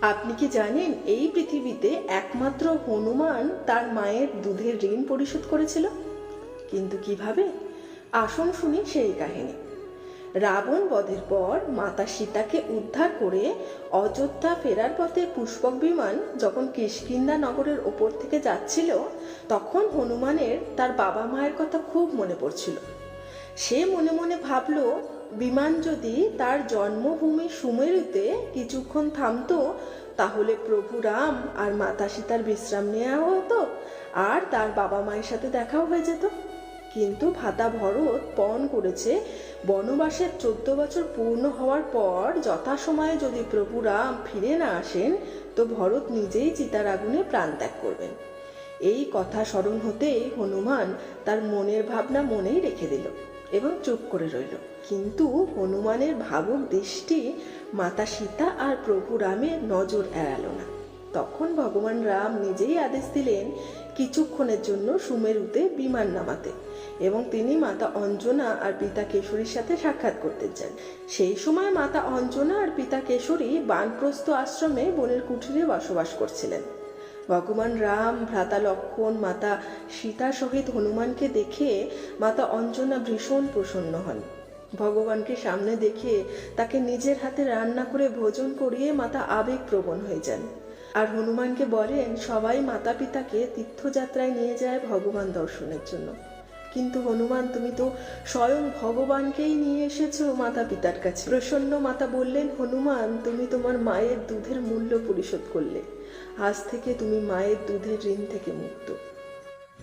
আপনি কি জানেন এই পৃথিবীতে একমাত্র হনুমান তার মায়ের দুধের ঋণ পরিশোধ করেছিল? কিন্তু কীভাবে? আসুন শুনি সেই কাহিনী। রাবণ বধের পর মাতা সীতাকে উদ্ধার করে অযোধ্যা ফেরার পথে পুষ্পক বিমান যখন কিষ্কিন্দা নগরের ওপর থেকে যাচ্ছিল, তখন হনুমানের তার বাবা মায়ের কথা খুব মনে পড়ছিল। সে মনে মনে ভাবল, বিমান যদি তার জন্মভূমি সুমেরুতে কিছুক্ষণ থামতো, তাহলে প্রভু রাম আর মাতা সীতার বিশ্রাম নেওয়া হতো, আর তার বাবা মায়ের সাথে দেখাও হয়ে যেত। কিন্তু ভাতা ভরত পণ করেছে, বনবাসের চোদ্দ বছর পূর্ণ হওয়ার পর যথাসময়ে যদি প্রভু রাম ফিরে না আসেন, তো ভরত নিজেই চিতার আগুনে প্রাণ ত্যাগ করবেন। এই কথা স্মরণ হতেই হনুমান তার মনের ভাবনা মনেই রেখে দিল। এবং চুপ করে রইল। কিন্তু হনুমানের ভাবুক দৃষ্টি মাতা সীতা আর প্রভু রামের নজর এড়ালো না। তখন ভগবান রাম নিজেই আদেশ দিলেন কিছুক্ষণের জন্য সুমেরুতে বিমান নামাতে এবং তিনি মাতা অঞ্জনা আর পিতা কেশরীর সাথে সাক্ষাৎ করতে চান। সেই সময় মাতা অঞ্জনা আর পিতা কেশরী বানপ্রস্থ আশ্রমে বনের কুঠিরে বসবাস করছিলেন। ভগবান রাম, ভ্রাতা লক্ষণ মাতা সীতা সহিত হনুমানকে দেখে মাতা অঞ্জনা ভীষণ প্রসন্ন হন। ভগবানকে সামনে দেখে তাকে নিজের হাতে রান্না করে ভোজন করিয়ে মাতা আবেগ প্রবণ হয়ে যান। আর হনুমানকে বলেন, সবাই মাতা পিতাকে তীর্থযাত্রায় নিয়ে যায় ভগবান দর্শনের জন্য। কিন্তু হনুমান, তুমি তো স্বয়ং ভগবানকেই নিয়ে এসেছ মাতা পিতার কাছে। প্রসন্ন মাতা বললেন, হনুমান, তুমি তোমার মায়ের দুধের মূল্য পরিশোধ করলে। আজ থেকে তুমি মায়ের দুধের ঋণ থেকে মুক্ত।